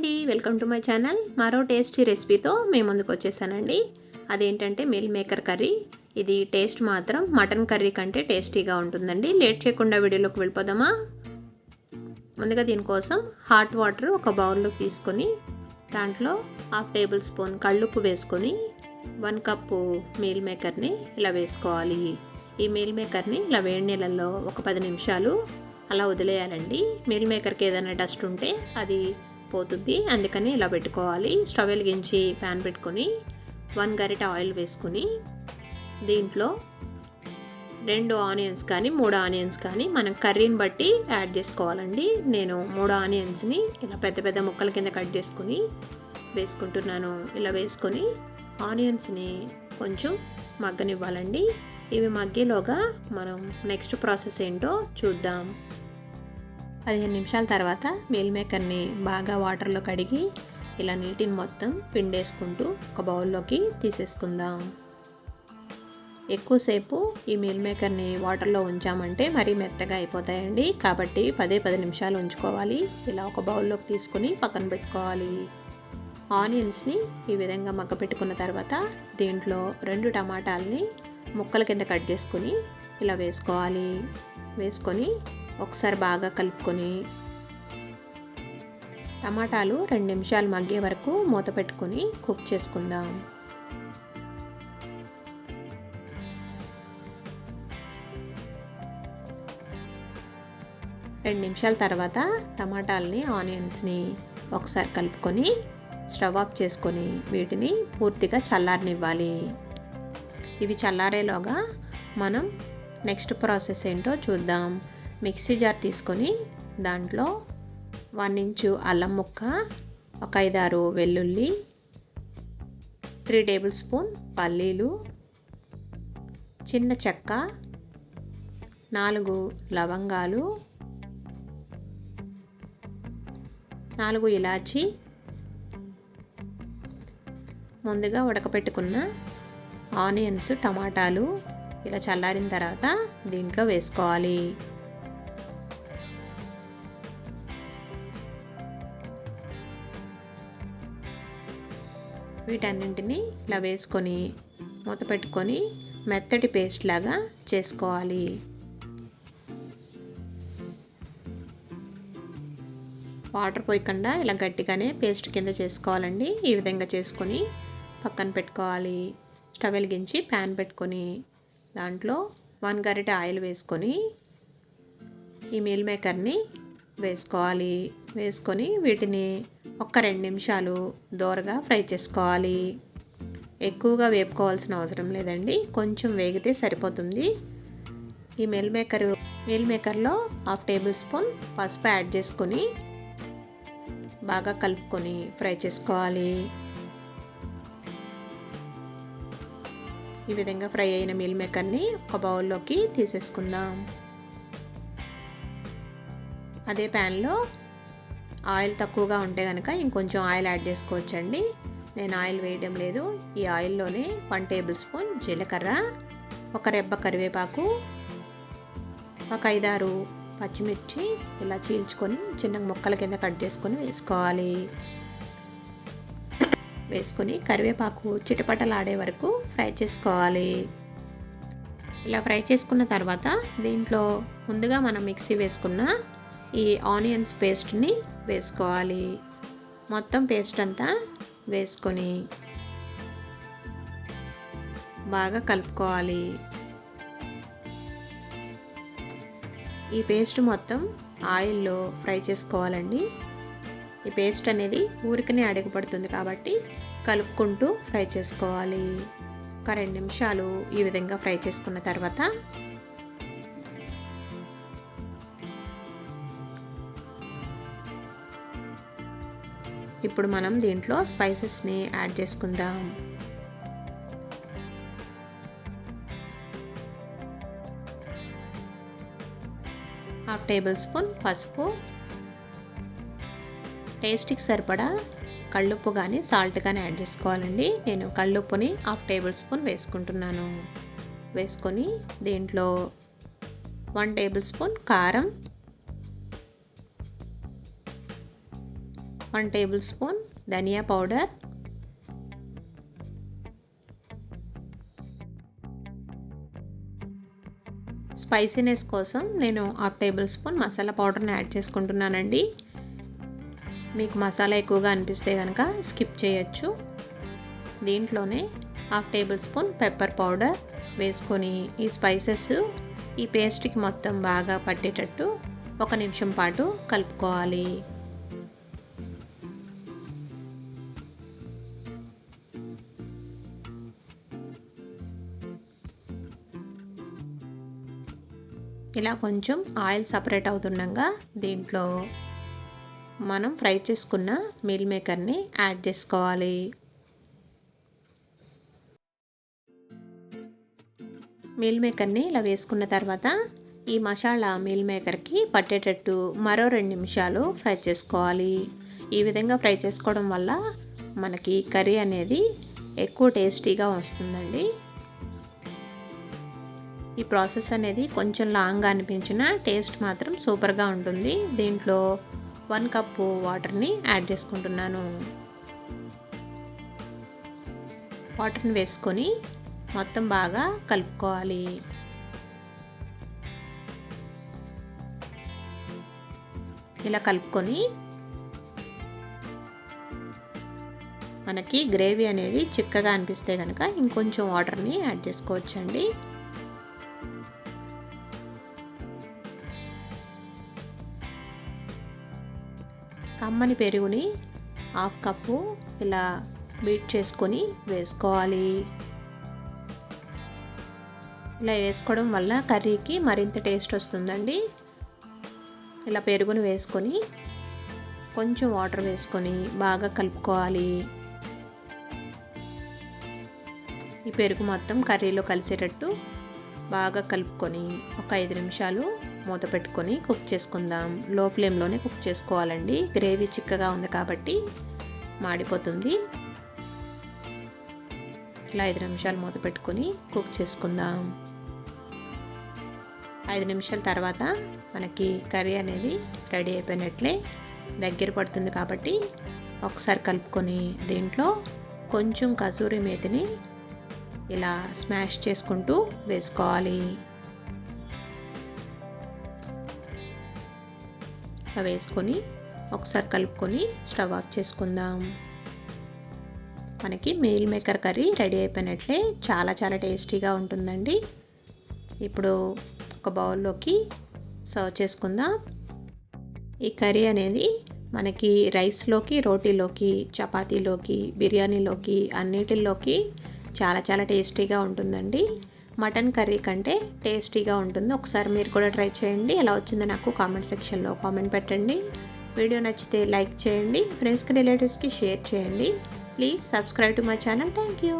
అండి. Welcome to my channel. మరో tasty రెసిపీతో మేము ముందుకు వచ్చేసానండి. అదేంటంటే మిల్ మేకర్ కర్రీ. ఇది టేస్ట్ మాత్రం మటన్ కర్రీ కంటే టేస్టీగా ఉంటుందండి. లేట్ చేయకుండా వీడియోలోకి వెళ్ళిపోదామా? ముందుగా దీనికోసం హాట్ వాటర్ ఒక బౌల్లోకి తీసుకొని దాంట్లో హాఫ్ టేబుల్ స్పూన్ కళ్ళుప్పు వేసుకొని వన్ కప్పు మీల్ మేకర్ని ఇలా వేసుకోవాలి. ఈ మీల్ మేకర్ని ఇలా వేడి నీళ్ళల్లో ఒక పది నిమిషాలు అలా వదిలేయాలండి. మీల్ మేకర్కి ఏదైనా డస్ట్ ఉంటే అది పోతుంది అందుకని ఇలా పెట్టుకోవాలి. స్టవ్ వెలిగించి ప్యాన్ పెట్టుకొని వన్ గరిట ఆయిల్ వేసుకొని దీంట్లో రెండు ఆనియన్స్ కానీ మూడు ఆనియన్స్ కానీ మనం కర్రీని బట్టి యాడ్ చేసుకోవాలండి. నేను మూడు ఆనియన్స్ని ఇలా పెద్ద పెద్ద ముక్కల కింద కట్ చేసుకుని వేసుకుంటున్నాను. ఇలా వేసుకొని ఆనియన్స్ని కొంచెం మగ్గనివ్వాలండి. ఇవి మగ్గేలోగా మనం నెక్స్ట్ ప్రాసెస్ ఏంటో చూద్దాం. పదిహేను నిమిషాల తర్వాత మీల్ మేకర్ని బాగా వాటర్లో కడిగి ఇలా నీటిని మొత్తం పిండేసుకుంటూ ఒక బౌల్లోకి తీసేసుకుందాం. ఎక్కువసేపు ఈ మీల్ మేకర్ని వాటర్లో ఉంచామంటే మరీ మెత్తగా అయిపోతాయండి. కాబట్టి పదే పది నిమిషాలు ఉంచుకోవాలి. ఇలా ఒక బౌల్లోకి తీసుకొని పక్కన పెట్టుకోవాలి. ఆనియన్స్ని ఈ విధంగా మగ్గ పెట్టుకున్న తర్వాత దీంట్లో రెండు టమాటాలని ముక్కల కింద కట్ చేసుకొని ఇలా వేసుకోవాలి. వేసుకొని ఒకసారి బాగా కలుపుకొని టమాటాలు రెండు నిమిషాలు మగ్గే వరకు మూత పెట్టుకొని కుక్ చేసుకుందాం. రెండు నిమిషాల తర్వాత టమాటాలని ఆనియన్స్ని ఒకసారి కలుపుకొని స్టవ్ ఆఫ్ చేసుకొని వీటిని పూర్తిగా చల్లారనివ్వాలి. ఇవి చల్లారేలోగా మనం నెక్స్ట్ ప్రాసెస్ ఏంటో చూద్దాం. మిక్సీ జార్ తీసుకొని దాంట్లో వన్ ఇంచు అల్లం ముక్క ఒక ఐదారు వెల్లుల్లి త్రీ టేబుల్ స్పూన్ పల్లీలు చిన్న చెక్క నాలుగు లవంగాలు నాలుగు ఇలాచి ముందుగా ఉడకపెట్టుకున్న ఆనియన్స్ టమాటాలు ఇలా చల్లారిన తర్వాత దీంట్లో వేసుకోవాలి. వీటన్నింటినీ ఇలా వేసుకొని మూత పెట్టుకొని మెత్తటి పేస్ట్ లాగా చేసుకోవాలి. వాటర్ పోయకుండా ఇలా గట్టిగానే పేస్ట్ కింద చేసుకోవాలండి. ఈ విధంగా చేసుకొని పక్కన పెట్టుకోవాలి. స్టవ్ వెలిగించి ప్యాన్ పెట్టుకొని దాంట్లో వన్ గరిటె ఆయిల్ వేసుకొని ఈ మీల్ మేకర్ని వేసుకోవాలి. వేసుకొని వీటిని ఒక్క రెండు నిమిషాలు దోరగా ఫ్రై చేసుకోవాలి. ఎక్కువగా వేపుకోవాల్సిన అవసరం లేదండి. కొంచెం వేగితే సరిపోతుంది. ఈ మిల్ మేకర్ మిల్ మేకర్లో హాఫ్ టేబుల్ స్పూన్ పసుపు యాడ్ చేసుకొని బాగా కలుపుకొని ఫ్రై చేసుకోవాలి. ఈ విధంగా ఫ్రై అయిన మిల్ మేకర్ని ఒక బౌల్లోకి తీసేసుకుందాం. అదే ప్యాన్లో ఆయిల్ తక్కువగా ఉంటే కనుక ఇంకొంచెం ఆయిల్ యాడ్ చేసుకోవచ్చండి. నేను ఆయిల్ వేయడం లేదు. ఈ ఆయిల్లోనే వన్ టేబుల్ స్పూన్ జీలకర్ర ఒక రెబ్బ కరివేపాకు ఒక ఐదారు పచ్చిమిర్చి ఇలా చీల్చుకొని చిన్న ముక్కల కింద కట్ చేసుకొని వేసుకోవాలి. వేసుకొని కరివేపాకు చిటపటలాడే వరకు ఫ్రై చేసుకోవాలి. ఇలా ఫ్రై చేసుకున్న తర్వాత దీంట్లో ముందుగా మనం మిక్సీ వేసుకున్న ఈ ఆనియన్స్ పేస్ట్ని వేసుకోవాలి. మొత్తం పేస్ట్ అంతా వేసుకొని బాగా కలుపుకోవాలి. ఈ పేస్ట్ మొత్తం ఆయిల్లో ఫ్రై చేసుకోవాలండి. ఈ పేస్ట్ అనేది ఊరికనే అడుగుపడుతుంది కాబట్టి కలుపుకుంటూ ఫ్రై చేసుకోవాలి. ఒక రెండు నిమిషాలు ఈ విధంగా ఫ్రై చేసుకున్న తర్వాత ఇప్పుడు మనం దీంట్లో స్పైసెస్ని యాడ్ చేసుకుందాం. హాఫ్ టేబుల్ స్పూన్ పసుపు. టేస్ట్కి సరిపడా కళ్ళుప్పు కానీ సాల్ట్ కానీ యాడ్ చేసుకోవాలండి. నేను కళ్ళుప్పుని హాఫ్ టేబుల్ స్పూన్ వేసుకుంటున్నాను. వేసుకొని దీంట్లో వన్ టేబుల్ స్పూన్ కారం వన్ టేబుల్ స్పూన్ ధనియా పౌడర్. స్పైసీనెస్ కోసం నేను హాఫ్ టేబుల్ స్పూన్ మసాలా పౌడర్ని యాడ్ చేసుకుంటున్నానండి. మీకు మసాలా ఎక్కువగా అనిపిస్తే కనుక స్కిప్ చేయొచ్చు. దీంట్లోనే half tablespoon pepper powder వేసుకొని ఈ స్పైసెస్ ఈ పేస్ట్కి మొత్తం బాగా పట్టేటట్టు ఒక నిమిషం పాటు కలుపుకోవాలి. ఇలా కొంచెం ఆయిల్ సపరేట్ అవుతుండగా దీంట్లో మనం ఫ్రై చేసుకున్న మీల్ మేకర్ని యాడ్ చేసుకోవాలి. మీల్ మేకర్ని ఇలా వేసుకున్న తర్వాత ఈ మసాలా మీల్ మేకర్కి పట్టేటట్టు మరో రెండు నిమిషాలు ఫ్రై చేసుకోవాలి. ఈ విధంగా ఫ్రై చేసుకోవడం వల్ల మనకి కర్రీ అనేది ఎక్కువ టేస్టీగా వస్తుందండి. ఈ ప్రాసెస్ అనేది కొంచెం లాంగ్గా అనిపించిన టేస్ట్ మాత్రం సూపర్గా ఉంటుంది. దీంట్లో వన్ కప్పు వాటర్ని యాడ్ చేసుకుంటున్నాను. వాటర్ని వేసుకొని మొత్తం బాగా కలుపుకోవాలి. ఇలా కలుపుకొని మనకి గ్రేవీ అనేది చిక్కగా అనిపిస్తే కనుక ఇంకొంచెం వాటర్ని యాడ్ చేసుకోవచ్చండి. కమ్మని పెరుగుని హాఫ్ కప్పు ఇలా బీట్ చేసుకొని వేసుకోవాలి. ఇలా వేసుకోవడం వల్ల కర్రీకి మరింత టేస్ట్ వస్తుందండి. ఇలా పెరుగును వేసుకొని కొంచెం వాటర్ వేసుకొని బాగా కలుపుకోవాలి. ఈ పెరుగు మొత్తం కర్రీలో కలిసేటట్టు బాగా కలుపుకొని ఒక ఐదు నిమిషాలు మూత పెట్టుకొని కుక్ చేసుకుందాం. లో ఫ్లేమ్లోనే కుక్ చేసుకోవాలండి. గ్రేవీ చిక్కగా ఉంది కాబట్టి మాడిపోతుంది. ఇలా ఐదు నిమిషాలు మూత పెట్టుకొని కుక్ చేసుకుందాం. ఐదు నిమిషాల తర్వాత మనకి కర్రీ అనేది రెడీ అయిపోయినట్లే దగ్గర పడుతుంది కాబట్టి ఒకసారి కలుపుకొని దీంట్లో కొంచెం కసూరి మేతిని ఇలా స్మాష్ చేసుకుంటూ వేసుకోవాలి. అలా వేసుకొని ఒకసారి కలుపుకొని స్టవ్ ఆఫ్ చేసుకుందాం. మనకి మీల్ మేకర్ కర్రీ రెడీ అయిపోయినట్లే చాలా చాలా టేస్టీగా ఉంటుందండి. ఇప్పుడు ఒక బౌల్లోకి సర్వ్ చేసుకుందాం. ఈ కర్రీ అనేది మనకి రైస్లోకి రోటీలోకి చపాతీలోకి బిర్యానీలోకి అన్నిటిలోకి చాలా చాలా టేస్టీగా ఉంటుందండి. మటన్ కర్రీ కంటే టేస్టీగా ఉంటుంది. ఒకసారి మీరు కూడా ట్రై చేయండి. ఎలా వచ్చిందో నాకు కామెంట్ సెక్షన్లో కామెంట్ పెట్టండి. వీడియో నచ్చితే లైక్ చేయండి. ఫ్రెండ్స్కి రిలేటివ్స్కి షేర్ చేయండి. Please subscribe to my channel thank you